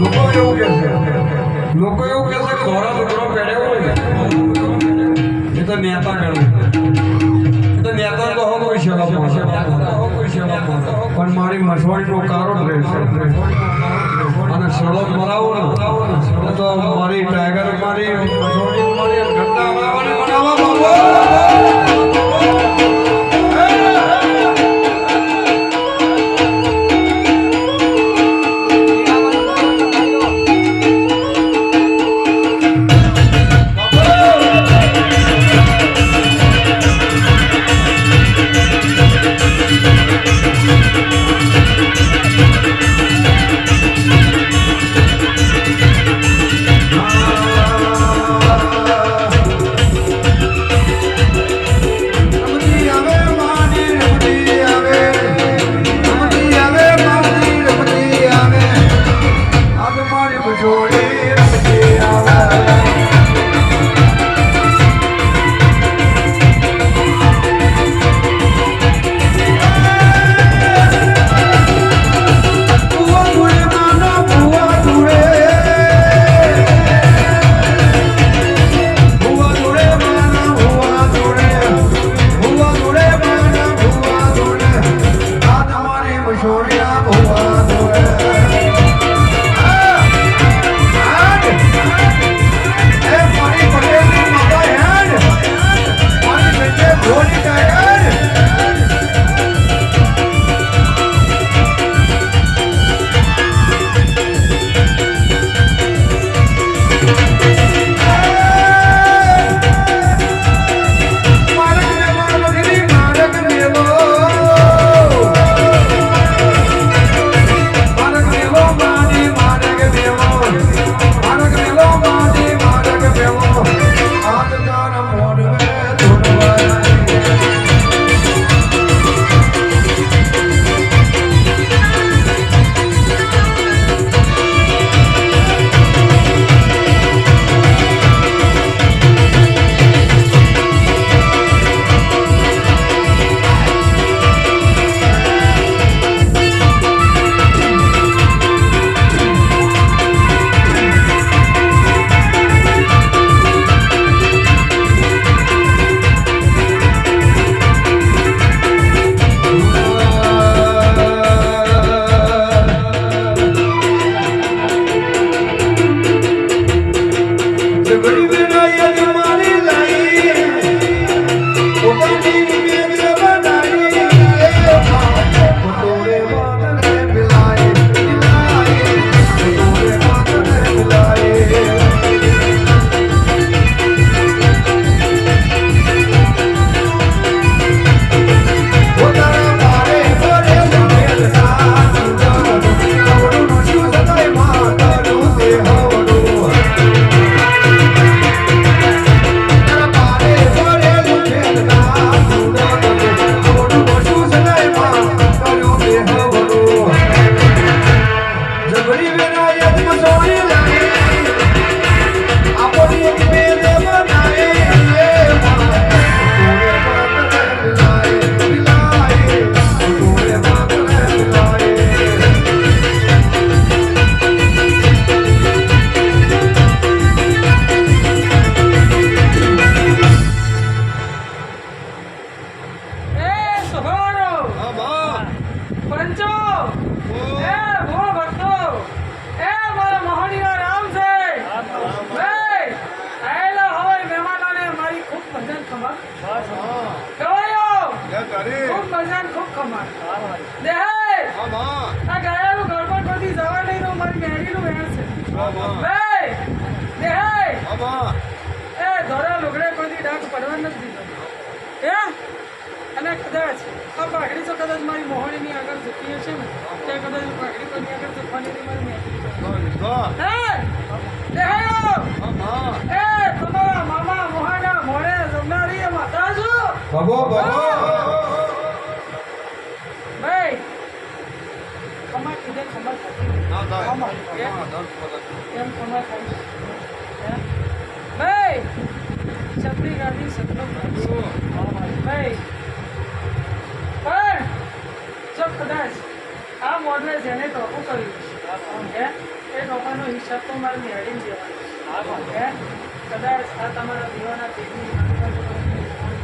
લોકો એવું કે છે. કે ધોળા લુગડો પહેર્યો હોય ને. એ તો નેતા ગણું એ તો નેતા તો હો કોઈ સેવા કોઈ પણ મારી મસવાડીનો કારણ રહેશે અને સડક ભરાવો ને, તો મારી ટાઈગર મારી એ ધોરા લુગડે કોઈ ડાક પડવા નથી દીધો. અને કદાચ આ પાઘડી તો કદાચ મારી મોહણીની આગળ ઝૂકી હશે ને ત્યાં કદાચ પાઘડી કોઈની આગળ ઝૂકવાની મારી તમારા મામા મોહાના મોડે જમનારી માતા છું ભાઈ છત્રી પણ જો કદાચ આ મોડલે જેને ટોપું કર્યું હે એ લોકોનો હિસાબ તો મારે મેળવી દેવાનો હે કદાચ આ તમારા દીવાના પેટની